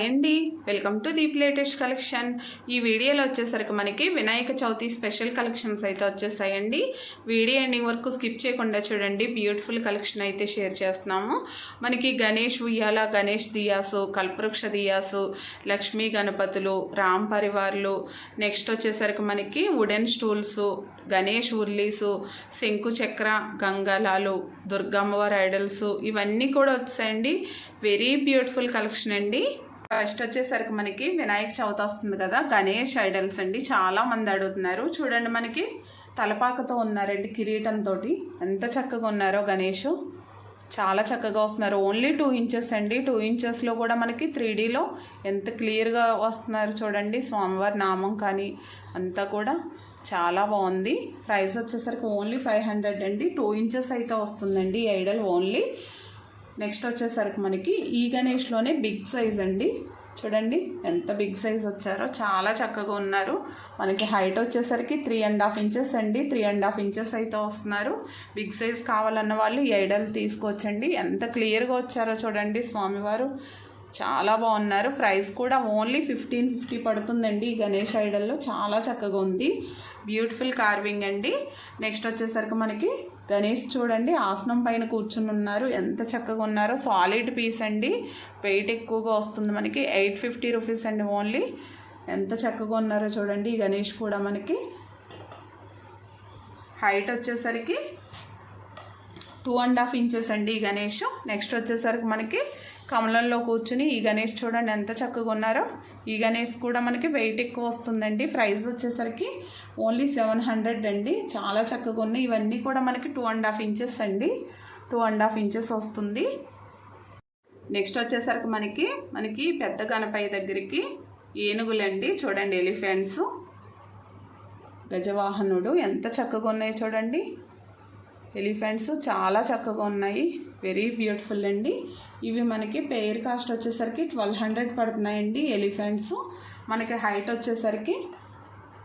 Hi అండి. Welcome to Deep latest collection. ఈ వీడియోలో వచ్చేసరికి మనకి వినాయక చవితి స్పెషల్ కలెక్షన్స్ అయితే వచ్చేసాయండి. వీడియో ఎండింగ్ వరకు స్కిప్ చేయకుండా చూడండి. బ్యూటిఫుల్ కలెక్షన్ అయితే షేర్ చేస్తున్నాము. మనకి గణేష్ ఉయ్యాల గణేష్ దియాసు కల్పవృక్ష దియాసు లక్ష్మీ గణపతులు రామ్ పరివార్లు. నెక్స్ట్ వచ్చేసరికి మనకి వుడెన్ స్టూల్స్ గణేష్ ఉర్లీసు శంకు చక్ర గంగాలాలు దుర్గమ్మవారి ఐడల్స్ ఇవన్నీ కూడా వచ్చాయండి వెరీ బ్యూటిఫుల్ కలెక్షన్ అండి. ఫస్ట్ వచ్చేసరికి మనకి వినాయక చవితి వస్తుంది కదా గణేష్ ఐడల్స్ అండి. చాలా మంది అడుగుతున్నారు. చూడండి మనకి తలపాకతో ఉన్నారండి కిరీటంతో ఎంత చక్కగా ఉన్నారో గణేష్. చాలా చక్కగా వస్తున్నారు. ఓన్లీ టూ ఇంచెస్ అండి. టూ ఇంచెస్లో కూడా మనకి త్రీ డీలో ఎంత క్లియర్గా వస్తున్నారు చూడండి. స్వామివారి నామం కానీ అంతా కూడా చాలా బాగుంది. ప్రైస్ వచ్చేసరికి ఓన్లీ ఫైవ్ హండ్రెడ్ అండి. టూ ఇంచెస్ అయితే వస్తుందండి. ఈ ఐడల్ ఓన్లీ నెక్స్ట్ వచ్చేసరికి మనకి ఈ గణేష్లోనే బిగ్ సైజ్ అండి. చూడండి ఎంత బిగ్ సైజ్ వచ్చారో. చాలా చక్కగా ఉన్నారు. మనకి హైట్ వచ్చేసరికి త్రీ అండ్ హాఫ్ ఇంచెస్ అండి. త్రీ అండ్ హాఫ్ ఇంచెస్ అయితే వస్తున్నారు. బిగ్ సైజ్ కావాలన్న వాళ్ళు ఈ ఐడల్ తీసుకొచ్చండి ఎంత క్లియర్గా వచ్చారో చూడండి స్వామివారు. చాలా బాగున్నారు. ప్రైస్ కూడా ఓన్లీ ఫిఫ్టీన్ ఫిఫ్టీ పడుతుందండి ఈ గణేష్ ఐడల్లో. చాలా చక్కగా ఉంది. బ్యూటిఫుల్ కార్వింగ్ అండి. నెక్స్ట్ వచ్చేసరికి మనకి గణేష్ చూడండి ఆసనం పైన కూర్చుని ఉన్నారు. ఎంత చక్కగా ఉన్నారో. సాలిడ్ పీస్ అండి. వెయిట్ ఎక్కువగా వస్తుంది మనకి. ఎయిట్ ఫిఫ్టీ రూపీస్ అండి ఓన్లీ ఎంత చక్కగా ఉన్నారో చూడండి. ఈ గణేష్ కూడా మనకి. హైట్ వచ్చేసరికి టూ అండ్ హాఫ్ ఇంచెస్ అండి ఈ గణేష్. నెక్స్ట్ వచ్చేసరికి మనకి కమలంలో కూర్చుని ఈ గణేష్ చూడండి ఎంత చక్కగా ఉన్నారో. ఈ గణేష్ కూడా మనకి వెయిట్ ఎక్కువ వస్తుందండి. ప్రైస్ వచ్చేసరికి ఓన్లీ సెవెన్ హండ్రెడ్ అండి. చాలా చక్కగా ఉన్నాయి. ఇవన్నీ కూడా మనకి టూ అండ్ హాఫ్ ఇంచెస్ అండి. టూ అండ్ హాఫ్ ఇంచెస్ వస్తుంది. నెక్స్ట్ వచ్చేసరికి మనకి మనకి పెద్ద గణపయ్య దగ్గరికి ఏనుగులండి. చూడండి ఎలిఫెంట్స్. గజవాహనుడు ఎంత చక్కగా ఉన్నాయి చూడండి. ఎలిఫెంట్స్ చాలా చక్కగా ఉన్నాయి. వెరీ బ్యూటిఫుల్ అండి. ఇవి మనకి పెయిర్ కాస్ట్ వచ్చేసరికి ట్వెల్వ్ హండ్రెడ్ పడుతున్నాయండి ఎలిఫెంట్స్. మనకి హైట్ వచ్చేసరికి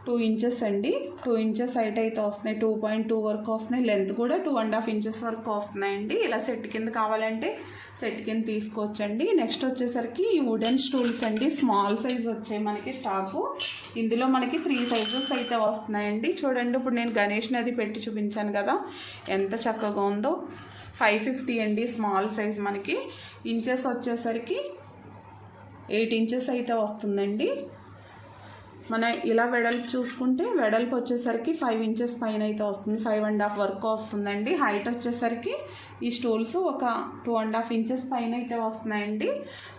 టూ ఇంచెస్ అండి. టూ ఇంచెస్ హైట్ అయితే వస్తున్నాయి. టూ పాయింట్ టూ వరకు వస్తున్నాయి. లెంత్ కూడా టూ అండ్ హాఫ్ ఇంచెస్ వరకు వస్తున్నాయండి. ఇలా సెట్ కింద కావాలంటే సెట్ కింద తీసుకోవచ్చండి. నెక్స్ట్ వచ్చేసరికి ఈ వుడెన్ స్టూల్స్ అండి. స్మాల్ సైజ్ వచ్చాయి మనకి స్టాకు ఇందులో మనకి త్రీ సైజెస్ అయితే వస్తున్నాయండి. చూడండి ఇప్పుడు నేను గణేష్ నది పెట్టి చూపించాను కదా. ఎంత చక్కగా ఉందో. ఫైవ్ ఫిఫ్టీ అండి స్మాల్ సైజ్ మనకి. ఇంచెస్ వచ్చేసరికి ఎయిట్ ఇంచెస్ అయితే వస్తుందండి. మన ఇలా వెడల్పు చూసుకుంటే వెడల్పు వచ్చేసరికి ఫైవ్ ఇంచెస్ పైన అయితే వస్తుంది. ఫైవ్ అండ్ హాఫ్ వరకు వస్తుందండి. హైట్ వచ్చేసరికి ఈ స్టూల్స్ ఒక టూ అండ్ హాఫ్ ఇంచెస్ పైన అయితే వస్తున్నాయండి.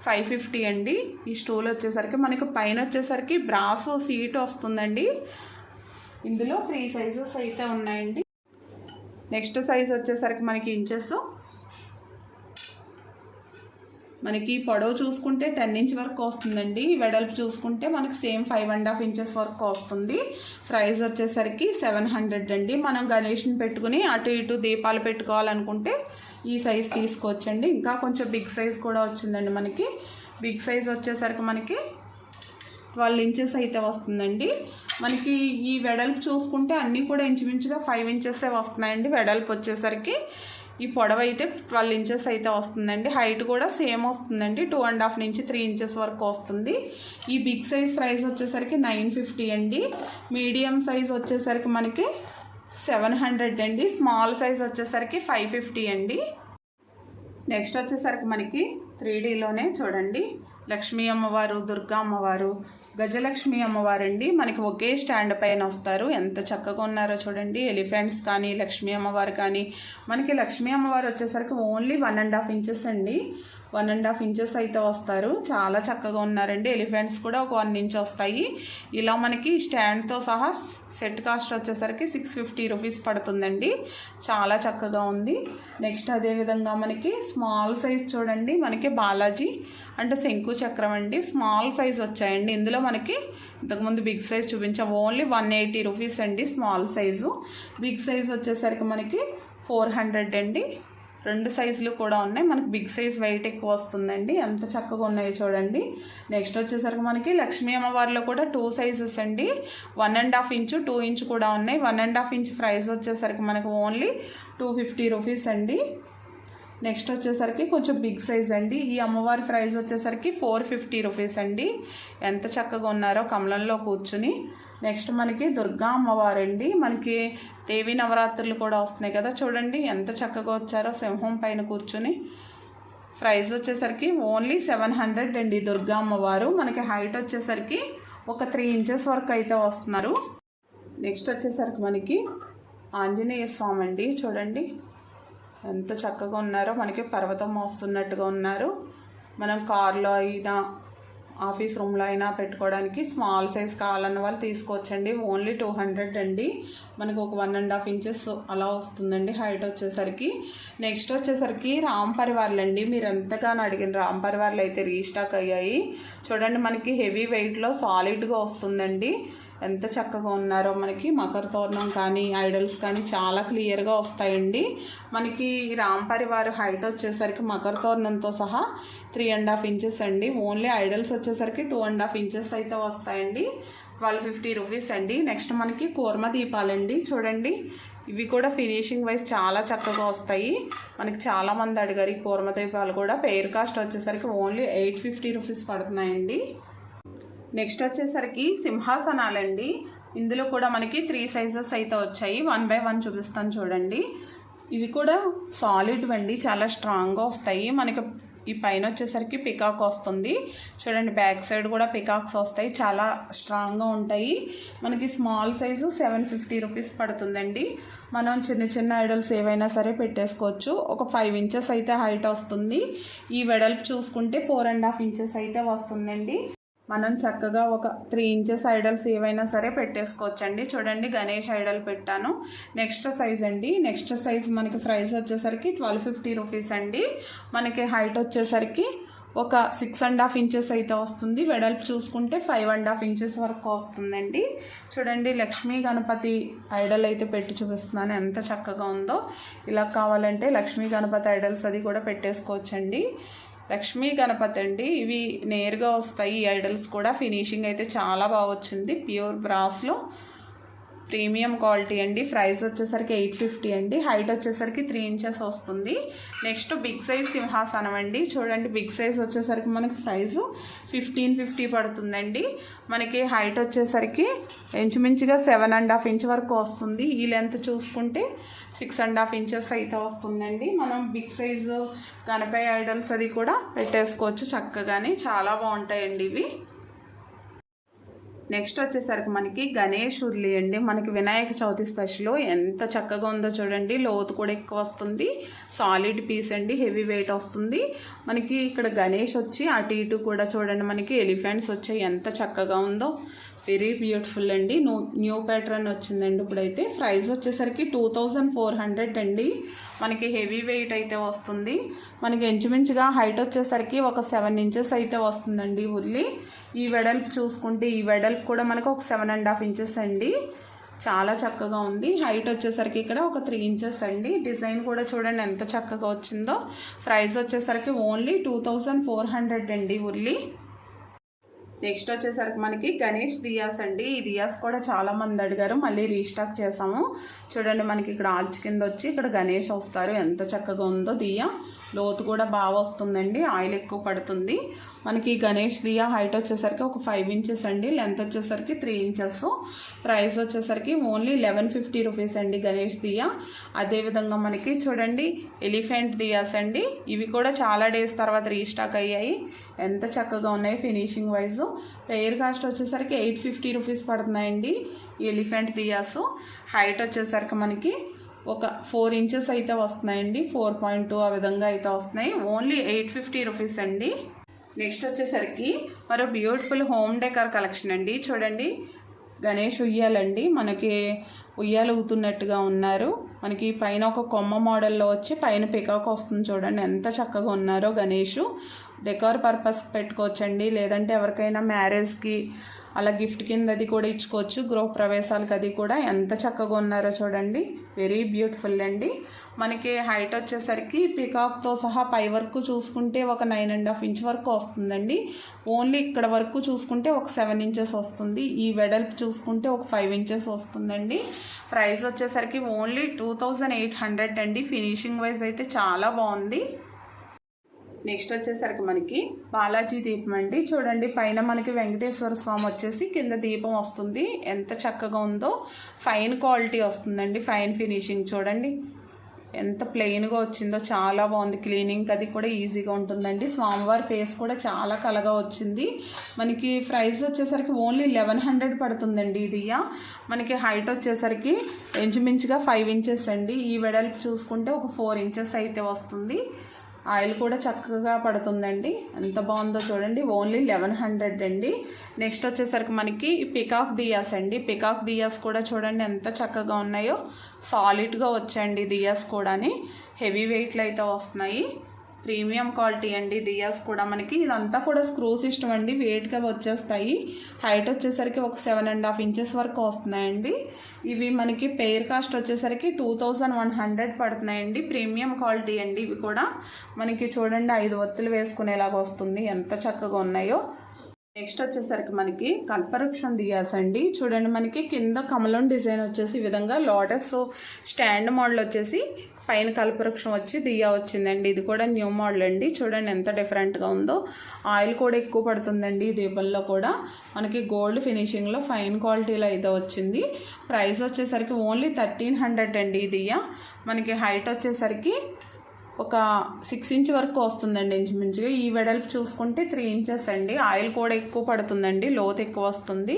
ఫైవ్ ఫిఫ్టీ అండి. ఈ స్టూల్ వచ్చేసరికి మనకి పైన వచ్చేసరికి బ్రాస్ సీట్ వస్తుందండి. ఇందులో త్రీ సైజెస్ అయితే ఉన్నాయండి. నెక్స్ట్ సైజ్ వచ్చేసరికి మనకి ఇంచెస్ మనకి పొడవు చూసుకుంటే టెన్ ఇంచ్ వరకు వస్తుందండి. వెడల్పు చూసుకుంటే మనకి same five and half inches వరకు వస్తుంది. ప్రైస్ వచ్చేసరికి సెవెన్ హండ్రెడ్ అండి. మనం గణేష్ని పెట్టుకుని అటు ఇటు దీపాలు పెట్టుకోవాలనుకుంటే ఈ సైజ్ తీసుకోవచ్చండి. ఇంకా కొంచెం బిగ్ సైజ్ కూడా వచ్చిందండి మనకి. బిగ్ సైజ్ వచ్చేసరికి మనకి ట్వెల్వ్ ఇంచెస్ అయితే వస్తుందండి. మనకి ఈ వెడల్పు చూసుకుంటే అన్నీ కూడా ఇంచుమించుగా ఫైవ్ ఇంచెసే వస్తున్నాయండి. వెడల్పు వచ్చేసరికి ఈ పొడవు అయితే ట్వెల్వ్ ఇంచెస్ అయితే వస్తుందండి. హైట్ కూడా సేమ్ వస్తుందండి. టూ అండ్ హాఫ్ నుంచి త్రీ ఇంచెస్ వరకు వస్తుంది. ఈ బిగ్ సైజ్ ప్రైస్ వచ్చేసరికి నైన్ ఫిఫ్టీ అండి. మీడియం సైజ్ వచ్చేసరికి మనకి సెవెన్ హండ్రెడ్ అండి. స్మాల్ సైజ్ వచ్చేసరికి ఫైవ్ ఫిఫ్టీ అండి. నెక్స్ట్ వచ్చేసరికి మనకి త్రీ డీలోనే చూడండి. లక్ష్మీ అమ్మవారు దుర్గా అమ్మవారు గజలక్ష్మి అమ్మవారండి. మనకి ఒకే స్టాండ్ పైన వస్తారు. ఎంత చక్కగా ఉన్నారో చూడండి. ఎలిఫెంట్స్ కానీ లక్ష్మీ అమ్మవారు కానీ. మనకి లక్ష్మీ అమ్మవారు వచ్చేసరికి only one and half inches అండి. వన్ అండ్ హాఫ్ ఇంచెస్ అయితే వస్తారు. చాలా చక్కగా ఉన్నారండి. ఎలిఫెంట్స్ కూడా ఒక వన్ ఇంచ్ వస్తాయి. ఇలా మనకి స్టాండ్తో సహా సెట్ కాస్ట్ వచ్చేసరికి సిక్స్ ఫిఫ్టీ రూపీస్ పడుతుందండి. చాలా చక్కగా ఉంది. నెక్స్ట్ అదేవిధంగా మనకి స్మాల్ సైజ్ చూడండి. మనకి బాలాజీ అంటే శంకు చక్రం అండి. స్మాల్ సైజ్ వచ్చాయండి. ఇందులో మనకి ఇంతకుముందు బిగ్ సైజ్ చూపించాం. ఓన్లీ వన్ ఎయిటీ రూపీస్ అండి స్మాల్ సైజు. బిగ్ సైజ్ వచ్చేసరికి మనకి ఫోర్ హండ్రెడ్ అండి. రెండు సైజులు కూడా ఉన్నాయి. మనకి బిగ్ సైజ్ వెయిట్ ఎక్కువ వస్తుందండి. ఎంత చక్కగా ఉన్నాయో చూడండి. నెక్స్ట్ వచ్చేసరికి మనకి లక్ష్మీ అమ్మవారిలో కూడా టూ సైజెస్ అండి. One and half inch two inch కూడా ఉన్నాయి. One and half inch price వచ్చేసరికి మనకి ఓన్లీ టూ ఫిఫ్టీ రూపీస్ అండి. నెక్స్ట్ వచ్చేసరికి కొంచెం బిగ్ సైజ్ అండి. ఈ అమ్మవారి ప్రైస్ వచ్చేసరికి ఫోర్ ఫిఫ్టీ రూపీస్ అండి. ఎంత చక్కగా ఉన్నారో కమలంలో కూర్చుని. నెక్స్ట్ మనకి దుర్గా అమ్మవారు అండి మనకి దేవి నవరాత్రులు కూడా వస్తున్నాయి కదా చూడండి. ఎంత చక్కగా వచ్చారో సింహం పైన కూర్చుని. ప్రైస్ వచ్చేసరికి ఓన్లీ సెవెన్ హండ్రెడ్ అండి దుర్గా అమ్మవారు. మనకి హైట్ వచ్చేసరికి ఒక త్రీ ఇంచెస్ వరకు అయితే వస్తున్నారు. నెక్స్ట్ వచ్చేసరికి మనకి ఆంజనేయ స్వామి అండి. చూడండి. ఎంత చక్కగా ఉన్నారో మనకి పర్వతం మోస్తున్నట్టుగా ఉన్నారు. మనం కార్లో అయినా ఆఫీస్ రూమ్లో అయినా పెట్టుకోవడానికి స్మాల్ సైజ్ కావాలన్న వాళ్ళు తీసుకోవచ్చండి. ఓన్లీ టూ హండ్రెడ్ అండి. మనకు ఒక వన్ అండ్ హాఫ్ ఇంచెస్ అలా వస్తుందండి హైట్ వచ్చేసరికి. నెక్స్ట్ వచ్చేసరికి రామ్ పరివార్లు అండి మీరు ఎంతగానో అడిగిన రామ్ పరివార్లు అయితే రీస్టాక్ అయ్యాయి. చూడండి మనకి హెవీ వెయిట్లో సాలిడ్గా వస్తుందండి. ఎంత చక్కగా ఉన్నారో మనకి మకర తోరణం కానీ ఐడల్స్ కానీ చాలా క్లియర్గా వస్తాయండి. మనకి రాంపరి పరివార్ హైట్ వచ్చేసరికి మకర తోరణంతో సహా త్రీ అండ్ హాఫ్ ఇంచెస్ అండి. ఓన్లీ ఐడల్స్ వచ్చేసరికి టూ అండ్ హాఫ్ ఇంచెస్ అయితే వస్తాయండి. ట్వెల్వ్ ఫిఫ్టీ రూపీస్ అండి. నెక్స్ట్ మనకి కూర్మ దీపాలండి. చూడండి ఇవి కూడా ఫినిషింగ్ వైజ్ చాలా చక్కగా వస్తాయి. మనకి చాలామంది అడిగారు ఈ కూర్మ దీపాలు కూడా. పెయిర్ కాస్ట్ వచ్చేసరికి ఓన్లీ ఎయిట్ ఫిఫ్టీ రూపీస్ పడుతున్నాయండి. నెక్స్ట్ వచ్చేసరికి సింహాసనాలండి. ఇందులో కూడా మనకి త్రీ సైజెస్ అయితే వచ్చాయి. వన్ బై వన్ చూపిస్తాను చూడండి. ఇవి కూడా సాలిడ్ అండి చాలా స్ట్రాంగ్గా వస్తాయి. మనకి ఈ పైన వచ్చేసరికి పికాక్ వస్తుంది. చూడండి బ్యాక్ సైడ్ కూడా పికాక్స్ వస్తాయి. చాలా స్ట్రాంగ్గా ఉంటాయి. మనకి small size seven fifty rupees పడుతుందండి. మనం చిన్న చిన్న ఐడల్స్ ఏవైనా సరే పెట్టేసుకోవచ్చు. ఒక ఫైవ్ ఇంచెస్ అయితే హైట్ వస్తుంది. ఈ వెడల్పు చూసుకుంటే ఫోర్ అండ్ హాఫ్ ఇంచెస్ అయితే వస్తుందండి. మనం చక్కగా ఒక త్రీ ఇంచెస్ ఐడల్స్ ఏవైనా సరే పెట్టేసుకోవచ్చండి. చూడండి గణేష్ ఐడల్ పెట్టాను. నెక్స్ట్ సైజ్ అండి. నెక్స్ట్ సైజ్ మనకి ప్రైస్ వచ్చేసరికి ట్వెల్వ్ ఫిఫ్టీ రూపీస్ అండి. మనకి హైట్ వచ్చేసరికి ఒక సిక్స్ అండ్ హాఫ్ ఇంచెస్ అయితే వస్తుంది. వెడల్పు చూసుకుంటే ఫైవ్ అండ్ హాఫ్ ఇంచెస్ వరకు వస్తుందండి. చూడండి లక్ష్మీ గణపతి ఐడల్ అయితే పెట్టి చూపిస్తున్నాను. ఎంత చక్కగా ఉందో. ఇలా కావాలంటే లక్ష్మీ గణపతి ఐడల్స్ అది కూడా పెట్టేసుకోవచ్చండి. లక్ష్మీ గణపతి అండి. ఇవి నేరుగా వస్తాయి. ఈ ఐడల్స్ కూడా ఫినిషింగ్ అయితే చాలా బాగా వచ్చింది. ప్యూర్ బ్రాస్లో ప్రీమియం క్వాలిటీ అండి. ప్రైస్ వచ్చేసరికి ఎయిట్ ఫిఫ్టీ అండి. హైట్ వచ్చేసరికి త్రీ ఇంచెస్ వస్తుంది. నెక్స్ట్ బిగ్ సైజ్ సింహాసనం అండి. చూడండి బిగ్ సైజ్ వచ్చేసరికి మనకి ప్రైస్ ఫిఫ్టీన్ ఫిఫ్టీ పడుతుందండి. మనకి హైట్ వచ్చేసరికి ఇంచుమించుగా సెవెన్ అండ్ హాఫ్ ఇంచ్ వరకు వస్తుంది. ఈ లెంత్ చూసుకుంటే సిక్స్ అండ్ హాఫ్ ఇంచెస్ అయితే వస్తుందండి. మనం బిగ్ సైజు గణపతి ఐడల్స్ అది కూడా పెట్టేసుకోవచ్చు చక్కగానే. చాలా బాగుంటాయండి ఇవి. నెక్స్ట్ వచ్చేసరికి మనకి గణేష్ ఉర్లి అండి. మనకి వినాయక చవితి స్పెషల్ ఎంత చక్కగా ఉందో చూడండి. లోతు కూడా ఎక్కువ వస్తుంది. సాలిడ్ పీస్ అండి. హెవీ వెయిట్ వస్తుంది. మనకి ఇక్కడ గణేష్ వచ్చి అటు ఇటు కూడా చూడండి. మనకి ఎలిఫెంట్స్ వచ్చాయి. ఎంత చక్కగా ఉందో. వెరీ బ్యూటిఫుల్ అండి. న్యూ న్యూ ప్యాటర్న్ వచ్చిందండి ఇప్పుడైతే. ప్రైస్ వచ్చేసరికి టూ థౌజండ్ ఫోర్ హండ్రెడ్ అండి. మనకి హెవీ వెయిట్ అయితే వస్తుంది. మనకి ఇంచుమించుగా హైట్ వచ్చేసరికి ఒక సెవెన్ ఇంచెస్ అయితే వస్తుందండి ఉల్లి ఈ వెడల్పు చూసుకుంటే ఈ వెడల్పు కూడా మనకు ఒక సెవెన్ అండ్ హాఫ్ ఇంచెస్ అండి. చాలా చక్కగా ఉంది. హైట్ వచ్చేసరికి ఇక్కడ ఒక త్రీ ఇంచెస్ అండి. డిజైన్ కూడా చూడండి ఎంత చక్కగా వచ్చిందో. ప్రైస్ వచ్చేసరికి only two thousand four hundred అండి ఉల్లి నెక్స్ట్ వచ్చేసరికి మనకి గణేష్ దియాస్ అండి. ఈ దియాస్ కూడా చాలా మంది అడిగారు. మళ్ళీ రీస్టాక్ చేసాము. చూడండి మనకి ఇక్కడ ఆల్చి కింద వచ్చి ఇక్కడ గణేష్ వస్తారు. ఎంత చక్కగా ఉందో దియా. లోతు కూడా బాగా వస్తుందండి. ఆయిల్ ఎక్కువ పడుతుంది. మనకి గణేష్ దియా హైట్ వచ్చేసరికి ఒక ఫైవ్ ఇంచెస్ అండి. లెంత్ వచ్చేసరికి త్రీ ఇంచెస్. ప్రైస్ వచ్చేసరికి ఓన్లీ లెవెన్ ఫిఫ్టీ రూపీస్ అండి గణేష్ దియా. అదేవిధంగా మనకి చూడండి ఎలిఫెంట్ దియాస్ అండి. ఇవి కూడా చాలా డేస్ తర్వాత రీస్టాక్ అయ్యాయి. ఎంత చక్కగా ఉన్నాయి ఫినిషింగ్ వైజ్. పెయిర్ కాస్ట్ వచ్చేసరికి ఎయిట్ ఫిఫ్టీ రూపీస్ పడుతున్నాయండి ఎలిఫెంట్ దియాసు. హైట్ వచ్చేసరికి మనకి ఒక ఫోర్ ఇంచెస్ అయితే వస్తున్నాయండి. ఫోర్ పాయింట్ టూ ఆ విధంగా అయితే వస్తున్నాయి. ఓన్లీ ఎయిట్ ఫిఫ్టీ రూపీస్ అండి. నెక్స్ట్ వచ్చేసరికి మరో బ్యూటిఫుల్ హోమ్ డెకర్ కలెక్షన్ అండి. చూడండి గణేష్ ఉయ్యాలండి. మనకి ఉయ్యాలు ఊతున్నట్టుగా ఉన్నారు. మనకి పైన ఒక కొమ్మ మోడల్లో వచ్చి పైన పికాక్ వస్తుంది చూడండి. ఎంత చక్కగా ఉన్నారో గణేష్. డెకార్ పర్పస్ పెట్టుకోవచ్చండి. లేదంటే ఎవరికైనా మ్యారేజ్కి అలా గిఫ్ట్ కింద అది కూడా ఇచ్చుకోవచ్చు. గృహ ప్రవేశాలకు అది కూడా ఎంత చక్కగా ఉన్నారో చూడండి. వెరీ బ్యూటిఫుల్ అండి. మనకి హైట్ వచ్చేసరికి పికాక్తో సహా పై వరకు చూసుకుంటే ఒక నైన్ అండ్ హాఫ్ ఇంచ్ వరకు వస్తుందండి. ఓన్లీ ఇక్కడ వరకు చూసుకుంటే ఒక సెవెన్ ఇంచెస్ వస్తుంది. ఈ వెడల్పు చూసుకుంటే ఒక ఫైవ్ ఇంచెస్ వస్తుందండి. ప్రైస్ వచ్చేసరికి only two thousand eight hundred అండి. ఫినిషింగ్ వైజ్ అయితే చాలా బాగుంది. నెక్స్ట్ వచ్చేసరికి మనకి బాలాజీ దీపం అండి. చూడండి పైన మనకి వెంకటేశ్వర స్వామి వచ్చేసి కింద దీపం వస్తుంది. ఎంత చక్కగా ఉందో ఫైన్ క్వాలిటీ వస్తుందండి ఫైన్ ఫినిషింగ్ చూడండి. ఎంత ప్లెయిన్గా వచ్చిందో చాలా బాగుంది. క్లీనింగ్ అది కూడా ఈజీగా ఉంటుందండి. స్వామివారి ఫేస్ కూడా చాలా కలగా వచ్చింది. మనకి ప్రైస్ వచ్చేసరికి ఓన్లీ లెవెన్ హండ్రెడ్ పడుతుందండి ఇది మనకి హైట్ వచ్చేసరికి ఇంచుమించుగా ఫైవ్ ఇంచెస్ అండి. ఈ వెడల్పు చూసుకుంటే ఒక ఫోర్ ఇంచెస్ అయితే వస్తుంది. ఆయిల్ కూడా చక్కగా పడుతుందండి. ఎంత బాగుందో చూడండి. ఓన్లీ లెవెన్ హండ్రెడ్ అండి. నెక్స్ట్ వచ్చేసరికి మనకి పికాక్ దియాస్ అండి. పికాక్ దియాస్ కూడా చూడండి ఎంత చక్కగా ఉన్నాయో. సాలిడ్గా వచ్చాయండి దియాస్ కూడాని. హెవీ వెయిట్లు అయితే వస్తున్నాయి. ప్రీమియం క్వాలిటీ అండి దియాస్ కూడా మనకి. ఇదంతా కూడా స్క్రూ సిస్టమ్ అండి. వెయిట్గా వచ్చేస్తాయి. హైట్ వచ్చేసరికి ఒక సెవెన్ అండ్ హాఫ్ ఇంచెస్ వరకు వస్తున్నాయండి. ఇవి మనకి పెయిర్ కాస్ట్ వచ్చేసరికి టూ థౌజండ్ వన్ హండ్రెడ్ పడుతున్నాయండి. ప్రీమియం క్వాలిటీ అండి ఇవి కూడా. మనకి చూడండి ఐదు ఒత్తులు వేసుకునేలాగా వస్తుంది. ఎంత చక్కగా ఉన్నాయో. నెక్స్ట్ వచ్చేసరికి మనకి కల్పవృక్షం దియాస్ అండి. చూడండి మనకి కింద కమలం డిజైన్ వచ్చేసి ఈ విధంగా లోటస్ స్టాండ్ మోడల్ వచ్చేసి పైన కల్పవృక్షం వచ్చి దియా వచ్చిందండి. ఇది కూడా న్యూ మోడల్ అండి. చూడండి ఎంత డిఫరెంట్గా ఉందో. ఆయిల్ కూడా ఎక్కువ పడుతుందండి ఈ దీపంలో కూడా. మనకి గోల్డ్ ఫినిషింగ్లో ఫైన్ క్వాలిటీలో అయితే వచ్చింది. ప్రైస్ వచ్చేసరికి ఓన్లీ థర్టీన్ హండ్రెడ్ అండి ఈ దియా మనకి హైట్ వచ్చేసరికి ఒక సిక్స్ ఇంచ్ వరకు వస్తుందండి ఇంచుమించుగా. ఈ వెడల్పు చూసుకుంటే త్రీ ఇంచెస్ అండి. ఆయిల్ కూడా ఎక్కువ పడుతుందండి. లోతు ఎక్కువ వస్తుంది.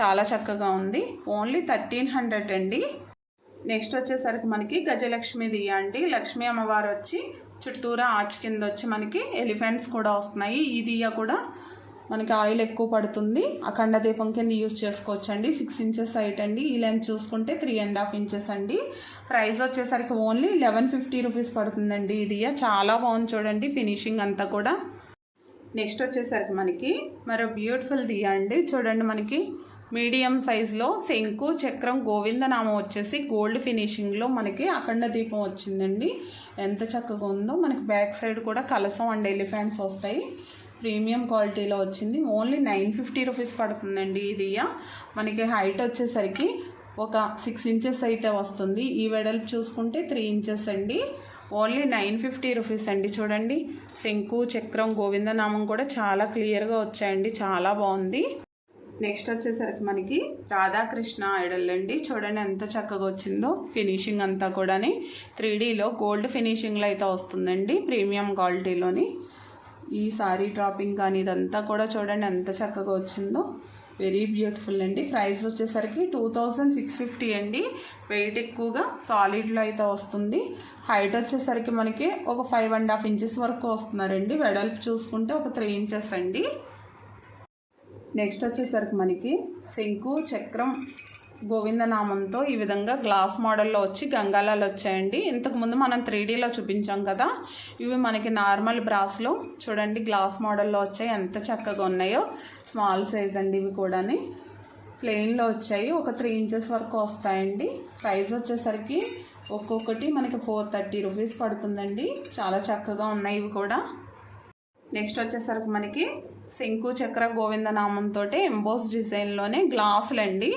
చాలా చక్కగా ఉంది. ఓన్లీ థర్టీన్ హండ్రెడ్ అండి. నెక్స్ట్ వచ్చేసరికి మనకి గజలక్ష్మి దియ్య అండి. లక్ష్మీ అమ్మవారు వచ్చి చుట్టూరా ఆర్చ్ కింద వచ్చి మనకి ఎలిఫెంట్స్ కూడా వస్తున్నాయి. ఈ దియ్య కూడా మనకి ఆయిల్ ఎక్కువ పడుతుంది. అఖండ దీపం కింద యూజ్ చేసుకోవచ్చండి. సిక్స్ ఇంచెస్ హైట్ అండి. ఈ లెంత్ చూసుకుంటే త్రీ అండ్ హాఫ్ ఇంచెస్ అండి. ప్రైస్ వచ్చేసరికి ఓన్లీ లెవెన్ ఫిఫ్టీ రూపీస్ పడుతుందండి ఇది. చాలా బాగుంది చూడండి ఫినిషింగ్ అంతా కూడా. నెక్స్ట్ వచ్చేసరికి మనకి మరో బ్యూటిఫుల్ దియా అండి. చూడండి మనకి మీడియం సైజులో శంకు చక్రం గోవిందనామం వచ్చేసి గోల్డ్ ఫినిషింగ్లో మనకి అఖండ దీపం వచ్చిందండి. ఎంత చక్కగా ఉందో. మనకి బ్యాక్ సైడ్ కూడా కలసం అండ్ ఎలిఫెంట్స్ వస్తాయి. ప్రీమియం క్వాలిటీలో వచ్చింది. ఓన్లీ నైన్ ఫిఫ్టీ రూపీస్ పడుతుందండి ఇది మనకి హైట్ వచ్చేసరికి ఒక సిక్స్ ఇంచెస్ అయితే వస్తుంది. ఈ వెడల్పు చూసుకుంటే త్రీ ఇంచెస్ అండి. ఓన్లీ నైన్ ఫిఫ్టీ రూపీస్ అండి. చూడండి శంకు చక్రం గోవిందనామం కూడా చాలా క్లియర్గా వచ్చాయండి. చాలా బాగుంది. నెక్స్ట్ వచ్చేసరికి మనకి రాధాకృష్ణ ఐడల్ అండి. చూడండి ఎంత చక్కగా వచ్చిందో ఫినిషింగ్ అంతా కూడాని. త్రీ డీలో గోల్డ్ ఫినిషింగ్లో అయితే వస్తుందండి ప్రీమియం క్వాలిటీలోని. ఈ సారీ డ్రాపింగ్ కానీ ఇదంతా కూడా చూడండి ఎంత చక్కగా వచ్చిందో. వెరీ బ్యూటిఫుల్ అండి. ప్రైస్ వచ్చేసరికి టూ థౌజండ్ సిక్స్ ఫిఫ్టీ అండి. వెయిట్ ఎక్కువగా సాలిడ్లో అయితే వస్తుంది. హైట్ వచ్చేసరికి మనకి ఒక ఫైవ్ అండ్ హాఫ్ ఇంచెస్ వరకు వస్తున్నారండి. వెడల్పు చూసుకుంటే ఒక త్రీ ఇంచెస్ అండి. నెక్స్ట్ వచ్చేసరికి మనకి శంకు చక్రం గోవిందనామంతో ఈ విధంగా గ్లాస్ మోడల్లో వచ్చి గంగాలాలు వచ్చాయండి. ఇంతకుముందు మనం త్రీ డీలో చూపించాం కదా ఇవి మనకి నార్మల్ బ్రాస్లో చూడండి గ్లాస్ మోడల్లో వచ్చాయి ఎంత చక్కగా ఉన్నాయో. స్మాల్ సైజ్ అండి ఇవి కూడాని. ప్లెయిన్లో వచ్చాయి ఒక త్రీ ఇంచెస్ వరకు వస్తాయండి. ప్రైస్ వచ్చేసరికి ఒక్కొక్కటి మనకి ఫోర్ థర్టీ రూపీస్ పడుతుందండి. చాలా చక్కగా ఉన్నాయి ఇవి కూడా. నెక్స్ట్ వచ్చేసరికి మనకి శంకు చక్ర గోవిందనామంతో ఎంబోస్ డిజైన్లోనే గ్లాసులు అండి.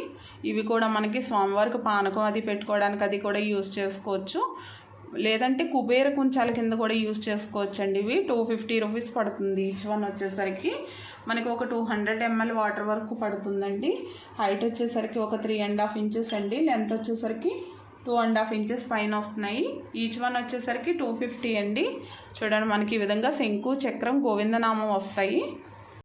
ఇవి కూడా మనకి స్వామివారికి పానకం అది పెట్టుకోవడానికి అది కూడా యూస్ చేసుకోవచ్చు. లేదంటే కుబేర కుంచాల కింద కూడా యూస్ చేసుకోవచ్చు అండి ఇవి. టూ ఫిఫ్టీ రూపీస్ పడుతుంది ఈచ్ వన్ వచ్చేసరికి. మనకి ఒక టూ హండ్రెడ్ ఎంఎల్ వాటర్ వరకు పడుతుందండి. హైట్ వచ్చేసరికి ఒక త్రీ అండ్ హాఫ్ ఇంచెస్ అండి. లెంత్ వచ్చేసరికి టూ అండ్ హాఫ్ ఇంచెస్ పైన వస్తున్నాయి. ఈచ్ వన్ వచ్చేసరికి టూ ఫిఫ్టీ అండి. చూడండి మనకి ఈ విధంగా శంకు చక్రం గోవిందనామం వస్తాయి.